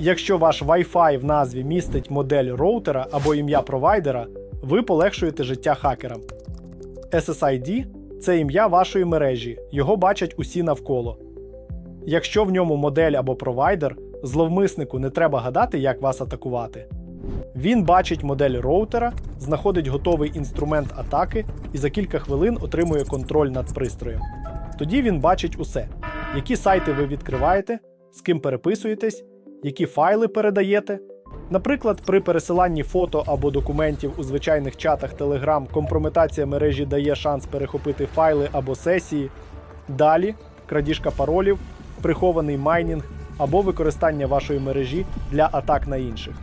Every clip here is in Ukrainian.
Якщо ваш Wi-Fi в назві містить модель роутера або ім'я провайдера, ви полегшуєте життя хакерам. SSID це ім'я вашої мережі, його бачать усі навколо. Якщо в ньому модель або провайдер, зловмиснику не треба гадати, як вас атакувати. Він бачить модель роутера, знаходить готовий інструмент атаки і за кілька хвилин отримує контроль над пристроєм. Тоді він бачить усе: які сайти ви відкриваєте, з ким переписуєтесь, які файли передаєте. Наприклад, при пересиланні фото або документів у звичайних чатах Telegram компрометація мережі дає шанс перехопити файли або сесії. Далі крадіжка паролів, прихований майнінг або використання вашої мережі для атак на інших.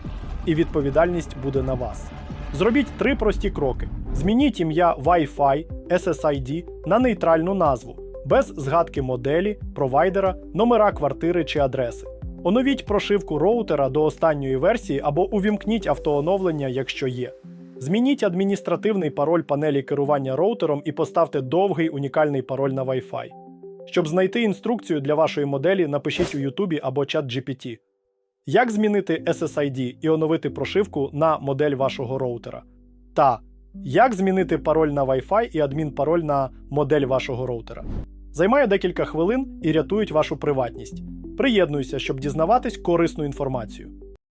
І відповідальність буде на вас. Зробіть три прості кроки: змініть ім'я Wi-Fi SSID на нейтральну назву, без згадки моделі, провайдера, номера квартири чи адреси. Оновіть прошивку роутера до останньої версії або увімкніть автооновлення, якщо є. Змініть адміністративний пароль панелі керування роутером і поставте довгий унікальний пароль на Wi-Fi. Щоб знайти інструкцію для вашої моделі, напишіть у YouTube або ChatGPT. Як змінити SSID і оновити прошивку на модель вашого роутера? Та як змінити пароль на Wi-Fi і адмінпароль на модель вашого роутера? Займає декілька хвилин і рятують вашу приватність. Приєднуйся, щоб дізнаватись корисну інформацію.